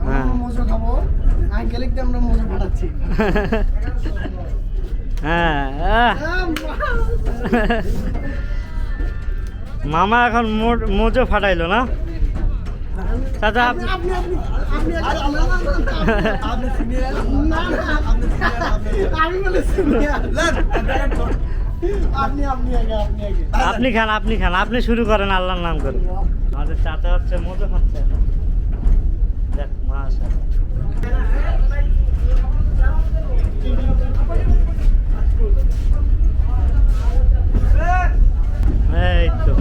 হ্যাঁ। আমরা মজো খাব। আমরা মজো ফাটাচ্ছি হ্যাঁ আহ, মামা এখন মোজো ফাটাইলো না? চাচা আপনি খান আপনি খান, আপনি শুরু করেন আল্লাহর নাম করে। আমাদের চাচা হচ্ছে মজা খাচ্ছে দেখ দেখ মাশা এই তো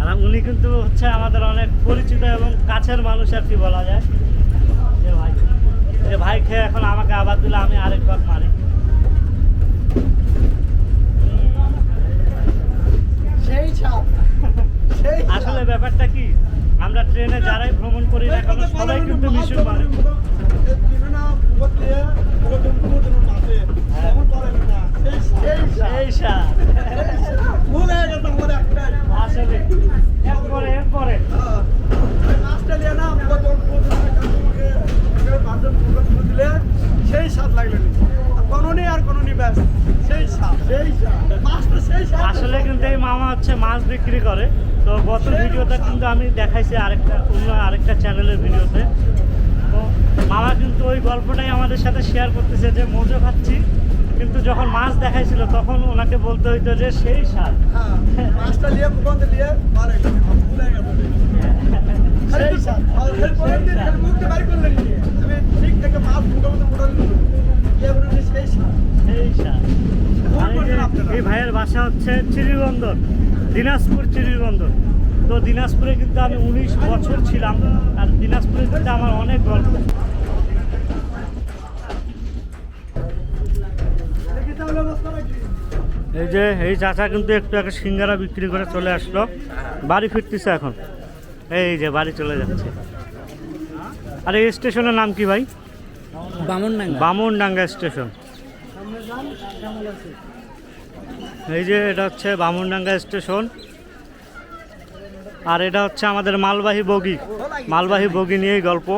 আর উনি কিন্তু হচ্ছে আমাদের অনেক পরিচিত কাছের মানুষ আর কি বলা যায়? ভাই খেয়ে এখন আমাকে আবার দিলে আমি আরেকবার মারি। আসলে ব্যাপারটা কি আমরা ট্রেনে যারাই ভ্রমণ করি না কেন সবাই কিন্তু মিশুক মানে আসলে এরপরে এরপরে সেই স্বাদ লাগল কোননি আর কোননি ব্যাস সেই স্বাদ সেই স্বাদ মাছটা সেই স্বাদ আসলে কিন্তু এই মামা হচ্ছে মাছ বিক্রি করে। তো গত ভিডিওটা কিন্তু আমি দেখাইছি আরেকটা অন্য আরেকটা চ্যানেলের ভিডিওতে। তো মামা কিন্তু ওই গল্পটাই আমাদের সাথে শেয়ার করতেছে যে মজো খাচ্ছি কিন্তু যখন মাছ দেখাইছিল তখন ওনাকে বলতে হইতো যে সেই সার। হ্যাঁ মাছটা নিয়ে নিয়ে সেই পরের দিন বাড়ি করলেন আমি ঠিক থেকে মাছ মোটাল ইয়ে সেই স্বাদ এই ভাইয়ের বাসা হচ্ছে চিরিবন্দর দিনাজপুর চিরিবন্দর তো দিনাজপুরে কিন্তু আমি উনিশ বছর ছিলাম আর দিনাজপুরে কিন্তু আমার অনেক গল্প। এই যে এই চাচা কিন্তু একটু আগে সিঙ্গারা বিক্রি করে চলে আসলো। বাড়ি ফিরতেছে এখন। এই যে বাড়ি চলে যাচ্ছে। আর এই স্টেশনের নাম কি ভাই? বামনডাঙ্গা স্টেশন। এই যে এটা হচ্ছে বামনডাঙ্গা স্টেশন। আর এটা হচ্ছে আমাদের মালবাহী বগি। মালবাহী বগি নিয়েই গল্প।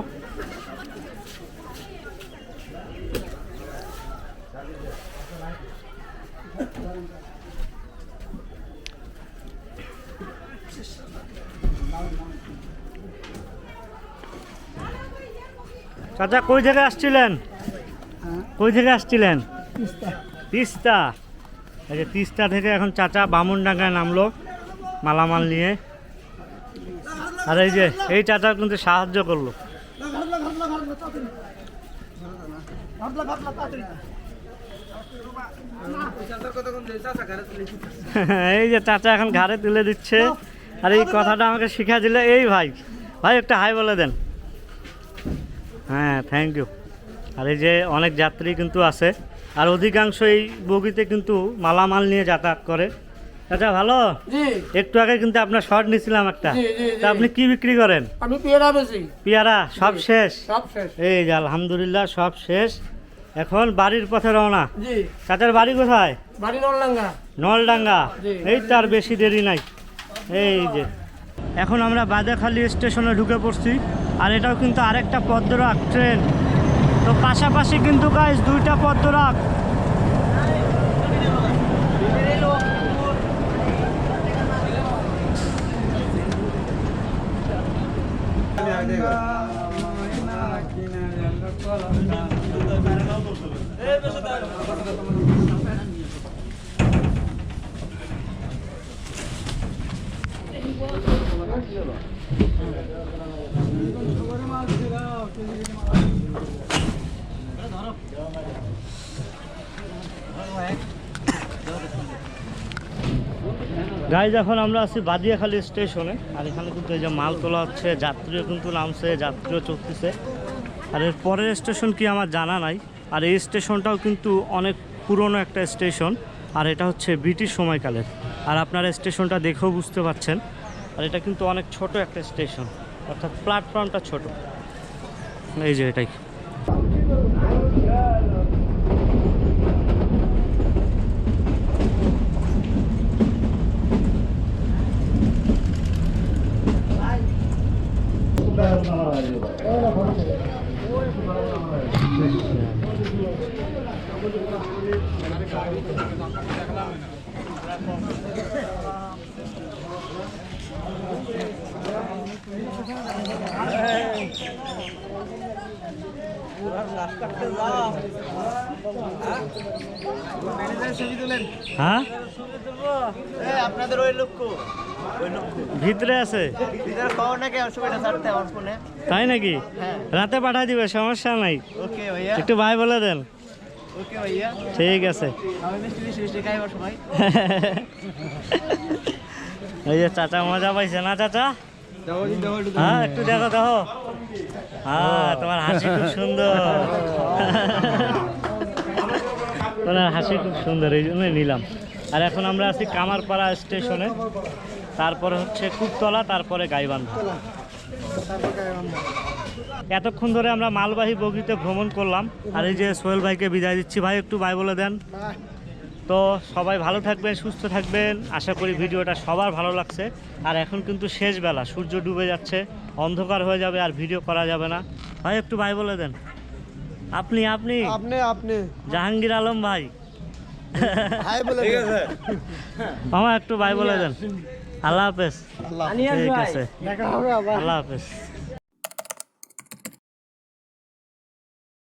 চাচা, কই থেকে আসছিলেন? কই থেকে আসছিলেন? তিস্তা। এই যে তিস্তা থেকে এখন চাচা বামুনডাঙ্গায় নামলো মালামাল নিয়ে। আর এই যে, এই চাচা কিন্তু সাহায্য করল। এই যে চাচা এখন ঘাড়ে তুলে দিচ্ছে। আর এই কথাটা আমাকে শিখা দিলে, এই ভাই ভাই একটা হাই বলে দেন। হ্যাঁ থ্যাংক ইউ আর এই যে অনেক যাত্রী কিন্তু আছে। আর অধিকাংশ এই বগিতে কিন্তু মালামাল নিয়ে যাতায়াত করে। চাচা ভালো? একটু আগে কিন্তু আপনার শর্ট নিছিলাম একটা। তা আপনি কি বিক্রি করেন? আমি পেয়ারা বেশি পেয়ারা সব শেষ? সব শেষ। এই যে আলহামদুলিল্লাহ সব শেষ। এখন বাড়ির পথে রওনা। জি। চাচার বাড়ি কোথায়? বাড়ি নলডাঙ্গা। নলডাঙ্গা। এই তার বেশি দেরি নাই। এই যে। এখন আমরা বাদাখালী স্টেশনে ঢুকে পড়ছি। আর এটাও কিন্তু আরেকটা পদ্মরাগ ট্রেন। তো পাশাপাশি কিন্তু গাইজ দুইটা পদ্মরাগ গাইজ এখন আমরা আছি বাদিয়াখালী স্টেশনে। আর এখানে কিন্তু এই যে মাল তোলা হচ্ছে, যাত্রীও কিন্তু নামছে, যাত্রীও চলতেছে। আর এর পরের স্টেশন কি আমার জানা নাই। আর এই স্টেশনটাও কিন্তু অনেক পুরনো একটা স্টেশন। আর এটা হচ্ছে ব্রিটিশ সময়কালের। আর আপনারা স্টেশনটা দেখেও বুঝতে পারছেন। আর এটা কিন্তু অনেক ছোট একটা স্টেশন। অর্থাৎ প্ল্যাটফর্মটা ছোট। এই যে এটাই। হ্যাঁ? আপনাদের ওই লক্ষ্য ভিতরে আছে? তাই নাকি? হ্যাঁ। রাতে পাঠিয়ে দিবে সমস্যা নাই। একটু ভাই বলে দেন। ঠিক আছে। এই যে চাচা মজা পাইছে না চাচা? হ্যাঁ একটু দেখো দেখো। হ্যাঁ তোমার হাসি খুব সুন্দর। তোমার হাসি খুব সুন্দর এই জন্যই নিলাম। আর এখন আমরা আছি কামারপাড়া স্টেশনে। তারপরে হচ্ছে কুপতলা তারপরে গাইবান্ধা। এতক্ষণ ধরে আমরা মালবাহী বগিতে ভ্রমণ করলাম। আর এই যে সোহেল ভাইকে বিদায় দিচ্ছি। ভাই একটু ভাই বলে দেন। তো সবাই ভালো থাকবেন সুস্থ থাকবেন। আশা করি ভিডিওটা সবার ভালো লাগছে। আর এখন কিন্তু শেষ বেলা সূর্য ডুবে যাচ্ছে অন্ধকার হয়ে যাবে আর ভিডিও করা যাবে না। ভাই একটু ভাই বলে দেন। আপনি আপনি? আপনি আপনি। জাহাঙ্গীর আলম ভাই। হাই বলে ঠিক আছে। মামা একটু ভাই বলে দেন। আল্লাহ হাফেজ। ঠিক আছে। দেখা হবে আবার। আল্লাহ হাফেজ।